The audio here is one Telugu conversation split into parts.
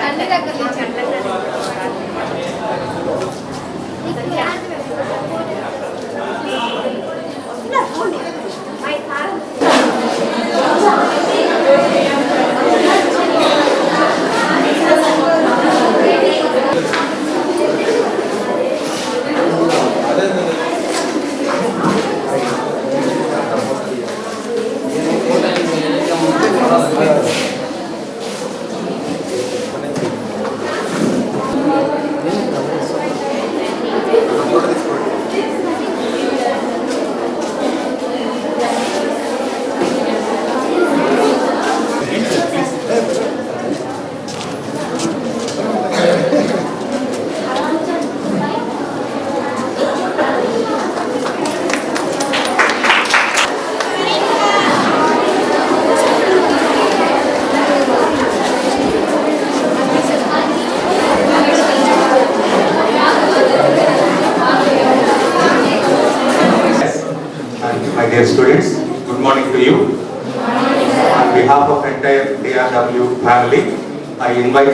అన్ని దగ్గర dear students, good morning to you. On behalf of entire DRW family, I invite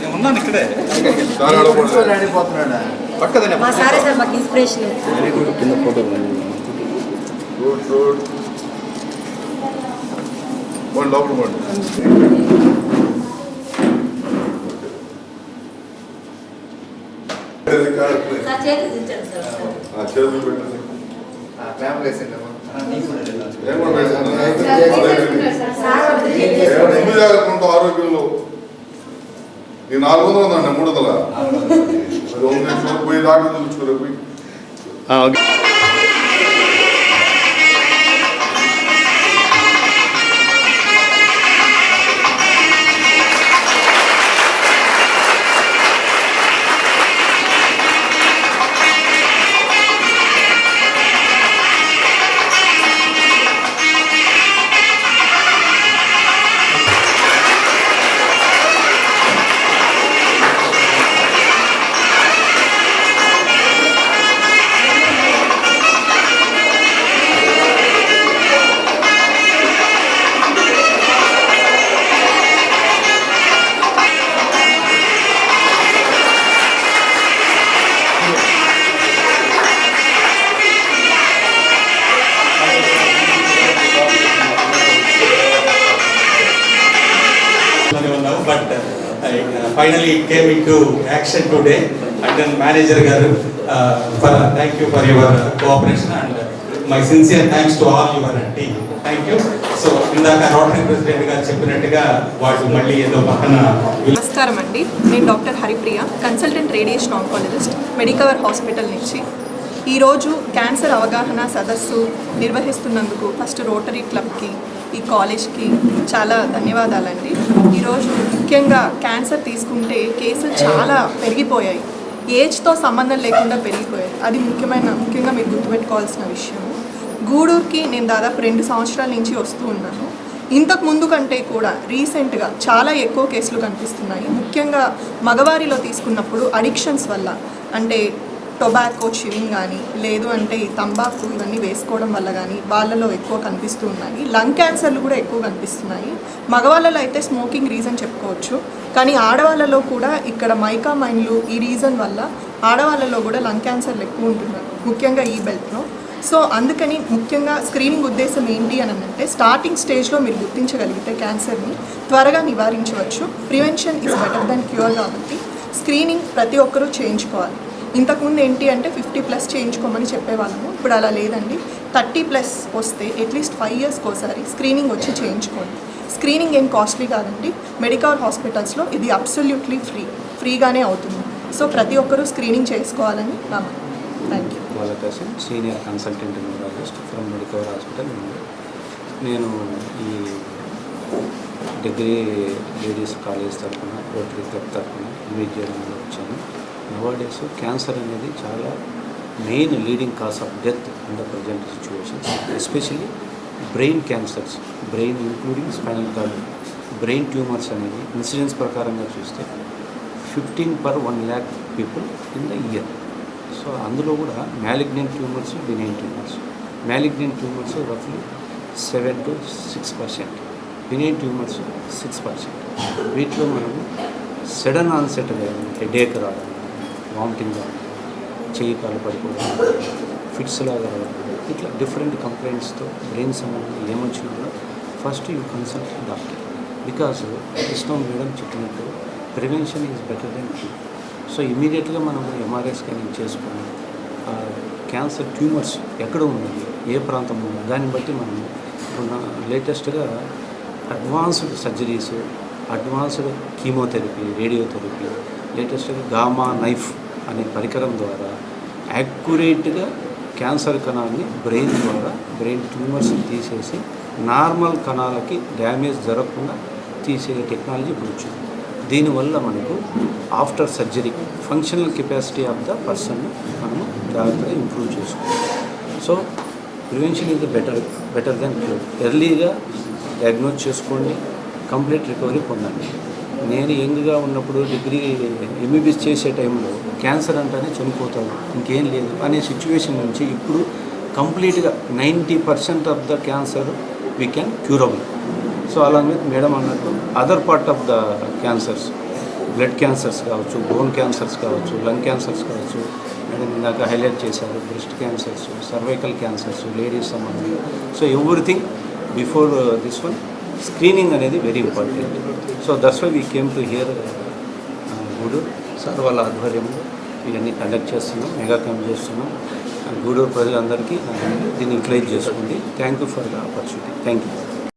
నేను ఉన్నాను ఇక్కడే పక్కదనే మా సారే సార్ మాకు ఇన్స్పిరేషన్ గుడ్ గుడ్ పోండి లోపల పోండి. సార్ చేతి దించండి సార్. ఆ చేతులు పెట్టండి. జాగ్రత్త ఆరోగ్యంలో. ఈ నాలుగు వందలు ఉందండి మూడు వందల. పోయి doctor చూపించుకోరు finally came in to action today and then manager గారు for thank you for your cooperation and my sincere thanks to all your team thank you so ఇందాక రోటరీ ప్రెసిడెంట్ గారు చెప్పినట్టుగా వాళ్ళు మళ్ళీ ఏదో పక్కన నమస్కారం అండి. నేను doctor Haripriya consultant radiation oncologist Medicover hospital నుంచి. ఈరోజు క్యాన్సర్ అవగాహన సదస్సు నిర్వహిస్తున్నందుకు ఫస్ట్ రోటరీ క్లబ్కి ఈ కాలేజ్కి చాలా ధన్యవాదాలండి. ఈరోజు ముఖ్యంగా క్యాన్సర్ తీసుకుంటే కేసులు చాలా పెరిగిపోయాయి. ఏజ్తో సంబంధం లేకుండా పెరిగిపోయాయి. అది ముఖ్యమైన ముఖ్యంగా మీరు గుర్తుపెట్టుకోవాల్సిన విషయం. గూడూరుకి నేను దాదాపు రెండు సంవత్సరాల నుంచి వస్తూ ఉన్నాను. ఇంతకు ముందు కంటే కూడా రీసెంట్గా చాలా ఎక్కువ కేసులు కనిపిస్తున్నాయి. ముఖ్యంగా మగవారిలో తీసుకున్నప్పుడు అడిక్షన్స్ వల్ల. అంటే టొబాకో చివింగ్ కానీ లేదు అంటే ఈ తంబాకు ఇవన్నీ వేసుకోవడం వల్ల కానీ వాళ్ళలో ఎక్కువ కనిపిస్తూ ఉన్నాయి. లంగ్ క్యాన్సర్లు కూడా ఎక్కువ కనిపిస్తున్నాయి. మగవాళ్ళలో అయితే స్మోకింగ్ రీజన్ చెప్పుకోవచ్చు. కానీ ఆడవాళ్ళలో కూడా ఇక్కడ మైకా మైన్లు ఈ రీజన్ వల్ల ఆడవాళ్ళలో కూడా లంగ్ క్యాన్సర్లు ఎక్కువ ఉంటున్నారు ముఖ్యంగా ఈ బెల్ట్లో. సో అందుకని ముఖ్యంగా స్క్రీనింగ్ ఉద్దేశం ఏంటి అని అంటే స్టార్టింగ్ స్టేజ్లో మీరు గుర్తించగలిగితే క్యాన్సర్ని త్వరగా నివారించవచ్చు. Prevention is better then cure కాబట్టి స్క్రీనింగ్ ప్రతి ఒక్కరూ చేయించుకోవాలి. ఇంతకుముందు ఏంటి అంటే ఫిఫ్టీ ప్లస్ చేయించుకోమని చెప్పేవాళ్ళము. ఇప్పుడు అలా లేదండి. థర్టీ ప్లస్ వస్తే అట్లీస్ట్ ఫైవ్ ఇయర్స్కి ఒకసారి స్క్రీనింగ్ వచ్చి చేయించుకోండి. స్క్రీనింగ్ ఏం కాస్ట్లీ కాదండి. మెడికల్ హాస్పిటల్స్లో ఇది అబ్సల్యూట్లీ ఫ్రీ. ఫ్రీగానే అవుతుంది. సో ప్రతి ఒక్కరూ స్క్రీనింగ్ చేసుకోవాలని నా thank you. Balakasam senior consultant neurologist from Medicover hospital నేను ఈ డిగ్రీ లేడీస్ కాలేజ్ తరఫున రోటరీ క్లబ్ తరఫున ఇన్వైట్ వచ్చాను. నవాడేస్ క్యాన్సర్ అనేది చాలా main leading cause of death in the present situation especially brain cancers brain including spinal cord brain tumours అనేది ఇన్సిడెన్స్ ప్రకారంగా చూస్తే fifteen per one lakh people in the year so అందులో కూడా malignant tumours benign tumours malignant tumours రఫ్లీ seven to six percent benign tumours six percent వీటిలో మనము సడన్ ఆన్సెట్ హెడేక్ రావడం వామిటింగ్ చేయి కాలు పడిపోవడం ఫిట్స్ లాగా రావడం ఇట్లా డిఫరెంట్ కంప్లైంట్స్తో బ్రెయిన్ సంబంధం ఏమొచ్చినా కూడా first you consult doctor because Krishna madam చెప్పినట్టు prevention is better then cure so ఇమీడియట్గా మనం ఎంఆర్ఐ స్కానింగ్ చేసుకుని క్యాన్సర్ ట్యూమర్స్ ఎక్కడ ఉన్నాయి ఏ ప్రాంతంలో ఉన్నాయి దాన్ని బట్టి మనం ఇప్పుడు లేటెస్ట్గా advanced surgeries advanced chemotherapy radiotherapy లేటెస్ట్గా గామా నైఫ్ అనే పరికరం ద్వారా యాక్యురేట్గా క్యాన్సర్ కణాన్ని బ్రెయిన్ ద్వారా బ్రెయిన్ ట్యూమర్స్ తీసేసి నార్మల్ కణాలకి డ్యామేజ్ జరగకుండా తీసే టెక్నాలజీ ఇప్పుడు వచ్చింది. దీనివల్ల మనకు after surgery functional capacity of the person మనము జాగ్రత్తగా ఇంప్రూవ్ చేసుకోవాలి. So prevention is better better then cure. ఎర్లీగా డయాగ్నోజ్ చేసుకోండి కంప్లీట్ రికవరీ పొందండి. నేను యంగ్గా ఉన్నప్పుడు డిగ్రీ ఎంబీబీఎస్ చేసే టైంలో క్యాన్సర్ అంటేనే చనిపోతారు ఇంకేం లేదు. అనే సిచ్యువేషన్ నుంచి ఇప్పుడు కంప్లీట్గా ninety percent of the cancer we can curable so along with madam అన్నట్టు other part of the cancers blood cancers కావచ్చు బోన్ క్యాన్సర్స్ కావచ్చు లంగ్ క్యాన్సర్స్ కావచ్చు మేడం ఇందాక హైలైట్ చేశారు breast cancers cervical cancers ladies సంబంధించి. So everything before uh, this one screening అనేది very important. So that's why we came to here uh, good sir వాళ్ళ ఆధ్వర్యంలో ఇవన్నీ కండక్ట్ చేస్తున్నాం మెగా క్యాంప్ చేస్తున్నాం. గూడూరు ప్రజలందరికీ దీన్ని యూటిలైజ్ చేసుకోండి. Thank you for the opportunity thank you